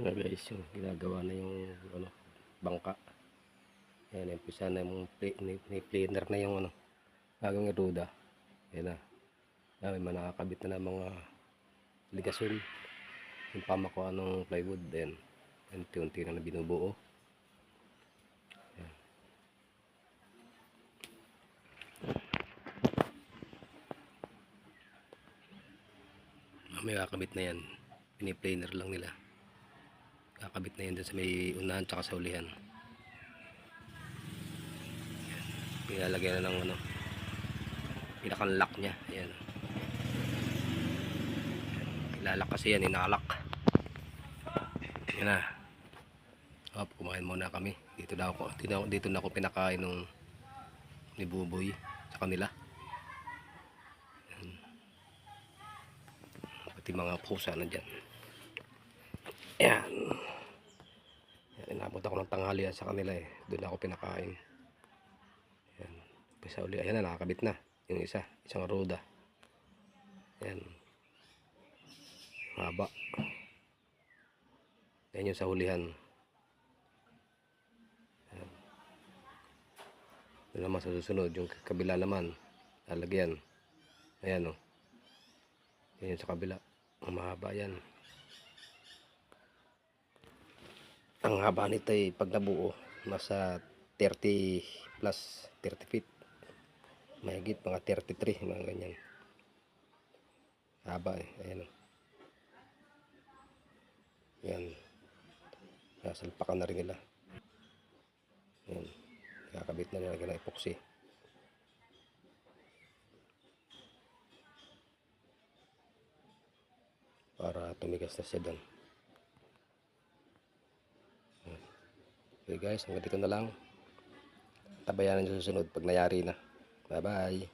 nga guys yung ginagawa na yung ano bangka. Yan umpisa na yung planer na yung ano gagawing ruda yan na. May mga nakakabit na ng mga ligasyon yung pamakuha ng plywood then unti-unti na na binubuo. Yan. may kakabit na yan. Piniplaner lang nila kakabit na yan dun sa may unahan tsaka sa ulihan pinalagyan na ng ano pinakang lock nya ayan. Ilalak kasi yan inalak. Yan na. Hop, kumain muna kami. Dito na ako dito, dito na ako pinakain nung ni Buboy sa kanila. Yan. pati mga pusa na dyan. Yan yan inabot ako ng tanghalian sa kanila eh. Doon ako pinakain. Yan pisa uli. Ayan na nakakabit na. Yung isa isang roda yan haba yan yung sa hulihan. Yan yun naman sa susunod yung kabila naman lalagyan. Ayan o yan yung sa kabila. Ang mahaba yan ang haba nito ay pag nabuo nasa 30 plus 30 feet. Mahigit mga 33 mga ganyan. Haba eh ayan. Yan nasalpakan na rin nila. Yan kakabit na nila ng epoxy. Para tumigas na siya doon Okay guys, hanggang dito na lang. Tabayanan nyo susunod pag nayari na. Bye bye.